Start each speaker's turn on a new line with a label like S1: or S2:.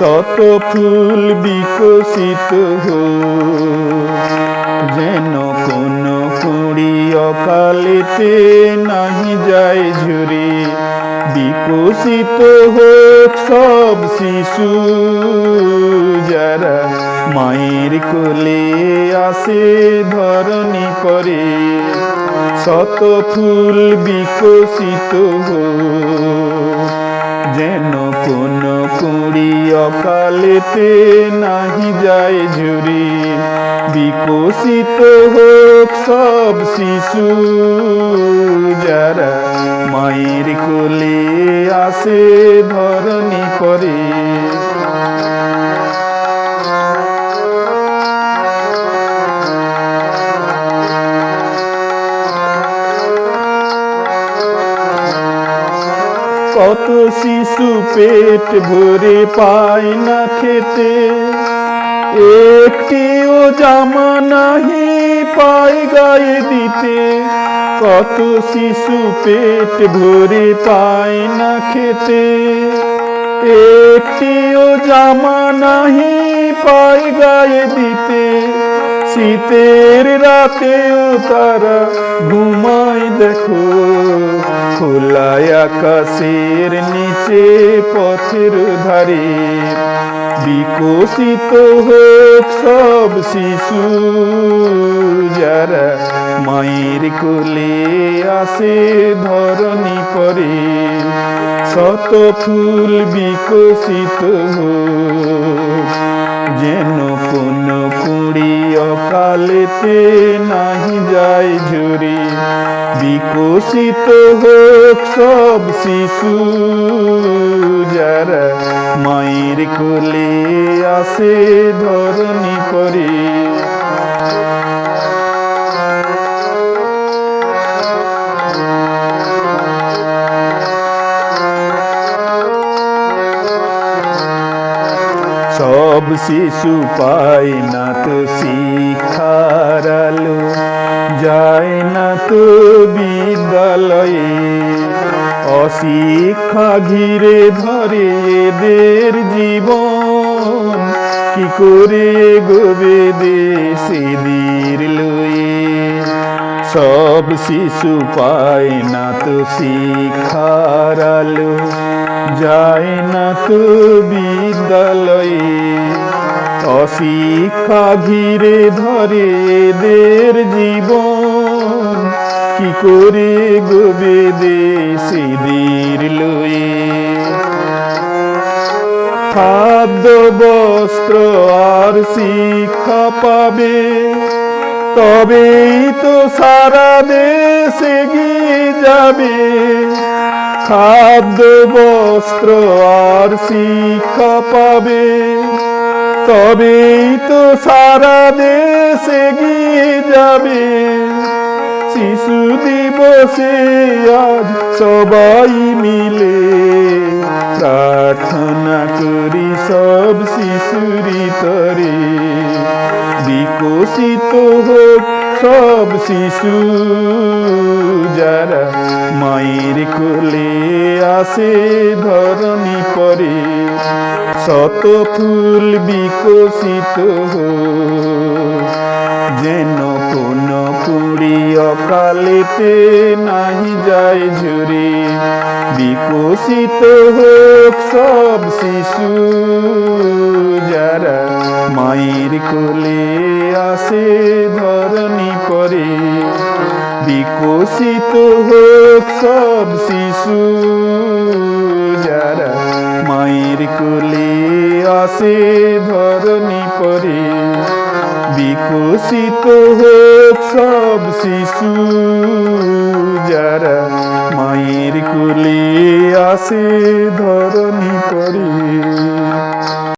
S1: শত ফুল বিকশিত যেন কোন কুড়ি অকালেতে নাহি যায় ঝুরি। বিকশিত হোক সব শিশু, যারা মায়ের কোলে আসে ধরণী করে। শত ফুল বিকশিত হোক। যেন কোন কুড়ি অকালেতে নাহি যায় ঝুরি। বিকশিত হোক সব শিশু, যারা মায়ের কোলে আসে ধরণী করে কত শিশু পেট ভরে পায় না খেতে। একটিও জামা নাহি পায় গায়ে দিতে। কত শিশু পেট ভরে পায় না খেতে। একটিও জামা নাহি পায় গায়ে দিতে। শীতের রাতেও তারা ঘুমায় দেখো। খোলায় আকাশের নিচে পথের ধারে বিকশিত হোক সব শিশু, যারা মায়ের কোলে আসে ধরণী পরে, শত ফুল বিকশিত হোক। যেন কোন কুড়ি অকালেতে নাহি যায় ঝুরি। বিকশিত হোক সব শিশু, যারা মায়ের কোলে আসে ধরণী করে। সব শিশু পায় না তো শিক্ষার যায় না তো বিদ্যালয়ে। অশিক্ষা ঘিরে ধরে এদের জীবন। কি করে গোবে দেশেদের লয়ে? সব শিশু পায় না তো শিক্ষার যায় না তো বিদ্যালয়ে। অশিক্ষা ঘিরে ধরে এদের জীবন। কি করে গোবে দেশেদের লয়ে? খাদ্য, বস্ত্র আর শিক্ষা পাবে, তবেই তো সারা দেশ গিয়ে যাবে। খাদ্য, বস্ত্র আর শিক্ষা পাবে। তবেই তো সারা দেশ এগিয়ে যাবে। শিশু দিবসে আজ সবাই মিলে প্রার্থনা করি সব শিশুরি তরে। বিকশিত হোক সব শিশু, যারা মায়ের কোলে আসে ধরণী পরে। শত ফুল বিকশিত যেন কোন কুড়ি অকালেতে নাহি যায় ঝুরি। বিকশিত হোক সব শিশু, যারা মায়ের কোলে আসে ধরণী পরে। বিকশিত হোক সব শিশু যারা মায়ের কোলে আসে ধরণী পরে বিকশিত হোক সব শিশু যারা মায়ের কোলে আসে ধর